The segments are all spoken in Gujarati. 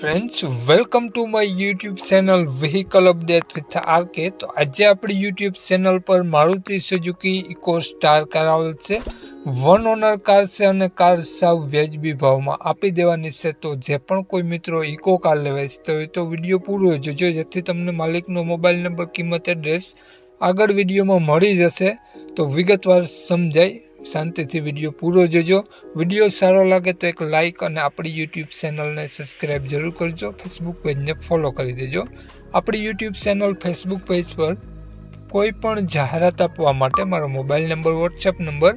Friends welcome to my YouTube channel vehicle update with R K તો આજે આપણી યુટ્યુબ ચેનલ પર Maruti Suzuki Eco star car આવેલ છે. વન ઓનર કાર છે અને કાર સાવ વ્યાજબી ભાવમાં આપી દેવાની છે. તો જે પણ કોઈ મિત્રો ઇકો કાર લેવાય છે તો એ તો વીડિયો પૂરો જોજો, જેથી તમને માલિકનો મોબાઈલ નંબર, કિંમત એડ્રેસ આગળ વિડીયોમાં મળી જશે. તો વિગતવાર સમજાય. શાંતિથી વીડિયો પૂરો જોજો. વીડિયો સારો લાગે તો એક લાઇક અને આપણી યુટ્યુબ ચેનલને સબસ્ક્રાઈબ જરૂર કરજો. ફેસબુક પેજને ફોલો કરી દેજો. આપણી યુટ્યુબ ચેનલ ફેસબુક પેજ પર કોઈ પણ જાહેરાત આપવા માટે મારો મોબાઈલ નંબર વોટ્સએપ નંબર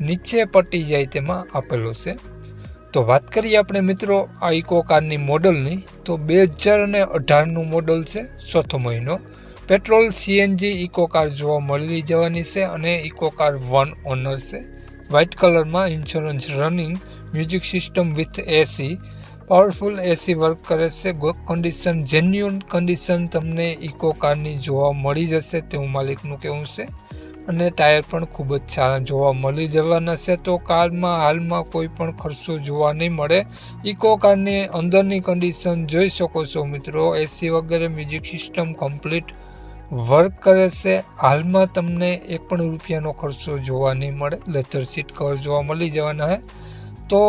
નીચે પટી જાય તેમાં આપેલો છે. તો વાત કરીએ આપણે મિત્રો આ ઇકો કારની મોડલની તો બે હજાર અને અઢારનું મોડલ છે, ચોથો મહિનો. પેટ્રોલ સીએનજી ઇકો કાર જોવા મળી જવાની છે અને ઇકો કાર વન ઓનર છે. વ્હાઇટ કલરમાં insurance running, music system with AC, powerful AC work કરે છે. કન્ડિશન જેન્યુઅન કન્ડિશન તમને ઇકો કારની જોવા મળી જશે તેવું માલિકનું કહેવું છે. અને ટાયર પણ ખૂબ જ સારા જોવા મળી જવાના છે. તો કારમાં હાલમાં કોઈ પણ ખર્ચો જોવા નહીં મળે. ઇકો કારની અંદરની કન્ડિશન જોઈ શકો છો મિત્રો. એસી વગેરે મ્યુઝિક સિસ્ટમ કમ્પ્લીટ વર્ક કરે છે. હાલમાં તમને એક પણ રૂપિયાનો ખર્ચો જોવા નહીં મળે. લેથર સીટ કવર જોવા મળી જવાના છે તો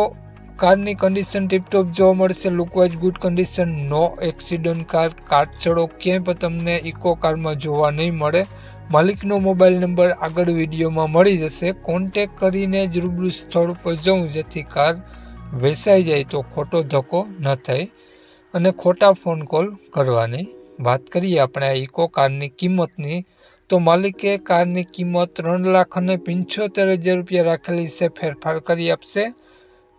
કારની કન્ડિશન ટીપટોપ જોવા મળશે. Lookwise good condition no accident car કાટછડો ક્યાંય પણ તમને ઇકો કારમાં જોવા નહીં મળે. માલિકનો મોબાઈલ નંબર આગળ વિડીયોમાં મળી જશે. કોન્ટેક કરીને જ રૂબરૂ સ્થળ ઉપર જવું જેથી કાર વેચાઈ જાય તો ખોટો ધક્કો ન થાય. અને ખોટા ફોન કોલ કરવાની વાત કરીએ આપણે આ ઇકો કારની કિંમતની, તો માલિકે કારની કિંમત ત્રણ લાખ અને પંચોતેર હજાર રૂપિયા રાખેલી છે, ફેરફાર કરી આપશે.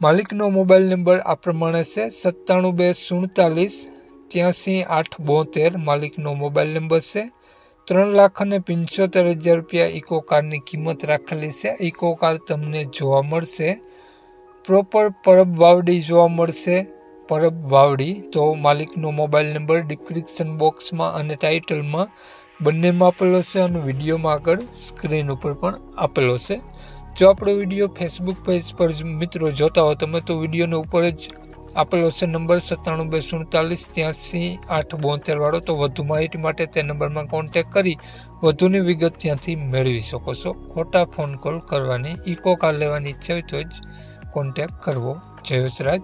માલિકનો મોબાઈલ નંબર આ પ્રમાણે છે, સત્તાણું બે સુડતાલીસ ત્યાંસી આઠ બોતેર. માલિકનો મોબાઈલ નંબર છે, ત્રણ લાખ અને પંચોતેર હજાર રૂપિયા ઇકો કારની કિંમત રાખેલી છે. ઇકો કાર તમને જોવા મળશે. પ્રોપર પરબ વાવડી જોવા મળશે. પરબ વાવડી. તો માલિકનો મોબાઈલ નંબર ડિસ્ક્રિપ્શન બોક્સમાં અને ટાઇટલમાં બંનેમાં આપેલો છે અને વિડીયોમાં આગળ સ્ક્રીન ઉપર પણ આપેલો છે. જો આપણો વીડિયો ફેસબુક પેજ પર મિત્રો જોતા હો તમે તો વિડીયોને ઉપર જ આપેલો છે નંબર સત્તાણું બે સુડતાલીસ ત્યાંસી આઠ બોતેર વાળો. તો વધુ માહિતી માટે તે નંબરમાં કોન્ટેક કરી વધુની વિગત ત્યાંથી મેળવી શકો છો. ખોટા ફોન કોલ કરવાની ઇકો કાર લેવાની ઈચ્છા હોય તો જ કોન્ટેક કરવો. જય વસરાજ